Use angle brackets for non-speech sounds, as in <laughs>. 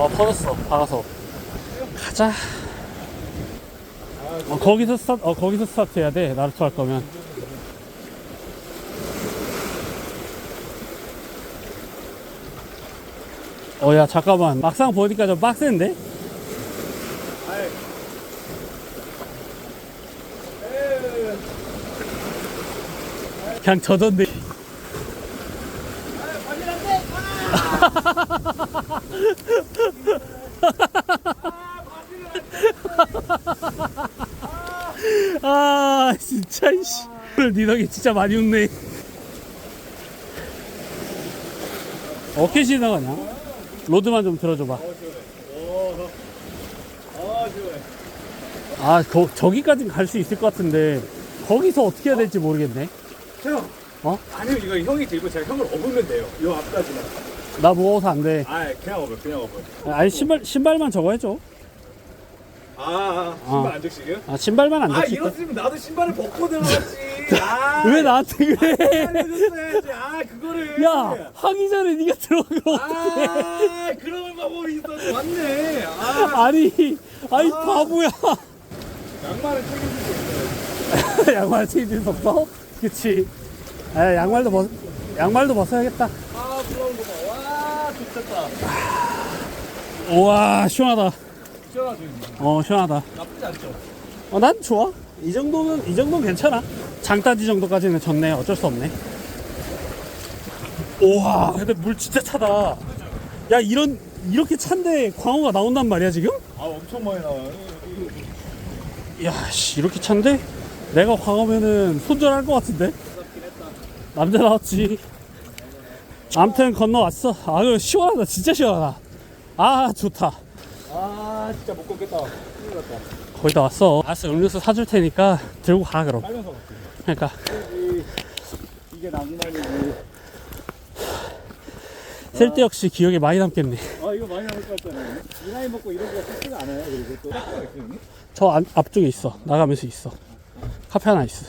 어 터졌어. 박아서. 가자. 어, 거기서 스타트 어 거기서 스타트 해야 돼. 나루토 할 거면. 어 야 잠깐만. 막상 보니까 좀 빡센데? 그냥 젖었네 <laughs> 아 진짜 이씨 오늘 니 덕에 진짜 많이 웃네 어떻게 지나가냐 로드만 좀 들어줘봐 아 거, 저기까지는 갈수 있을 것 같은데 거기서 어떻게 해야 될지 모르겠네 형. 어? 아니요 이거 형이 들고 제가 형을 업으면 돼요. 요 앞까지만. 나 무거워서 안 돼 아 그냥 업어 그냥 업어. 아니 신발, 신발만 저거 해줘 아, 아 신발 어. 안 적시게요? 아 신발만 안아 젖힐 거 이랬으면 나도 신발을 벗고 들어갔지. <laughs> 아, 왜 나한테 그래 알려줬어야지. 아 그거를. 야 하기 전에 네가 어떡해 아 그런 방법이 있었어. 맞네. 아 아니 아이 아. 바보야 양말을 책임지고 있어요. <laughs> 양말 책임질 수 없어? 그치 아 양말도 벗 양말도 벗어야겠다 아. 와 좋겠다. 우와 시원하다. 시원하죠. 어 시원하다. 나쁘지 않죠. 어, 난 좋아. 이 정도는 이 정도는 괜찮아. 장따지 정도까지는 좋네. 어쩔 수 없네. 우와 근데 물 진짜 차다. 야 이런 이렇게 찬데 광어가 나온단 말이야 지금? 아 엄청 많이 나와요. 야씨 이렇게 찬데? 내가 광어면은 손절할 것 같은데? 남자 나왔지 암튼 건너왔어 아유 시원하다 진짜 시원하다 아 좋다 아 진짜 못 걷겠다. 큰일 났다. 거의 다 왔어 알았어 음료수 사줄 테니까 들고 가 그럼 빨면서. 그러니까 이 이게 낭만이고. 쓸데없이 기억에 많이 남겠네 아 이거 많이 남을 것 같잖아요. 이 나이 먹고 이런 거 쉽지가 않아요. 그리고 또 닦아가 있거든요. 저 안- 앞쪽에 있어 나가면서 있어 카페 하나 있어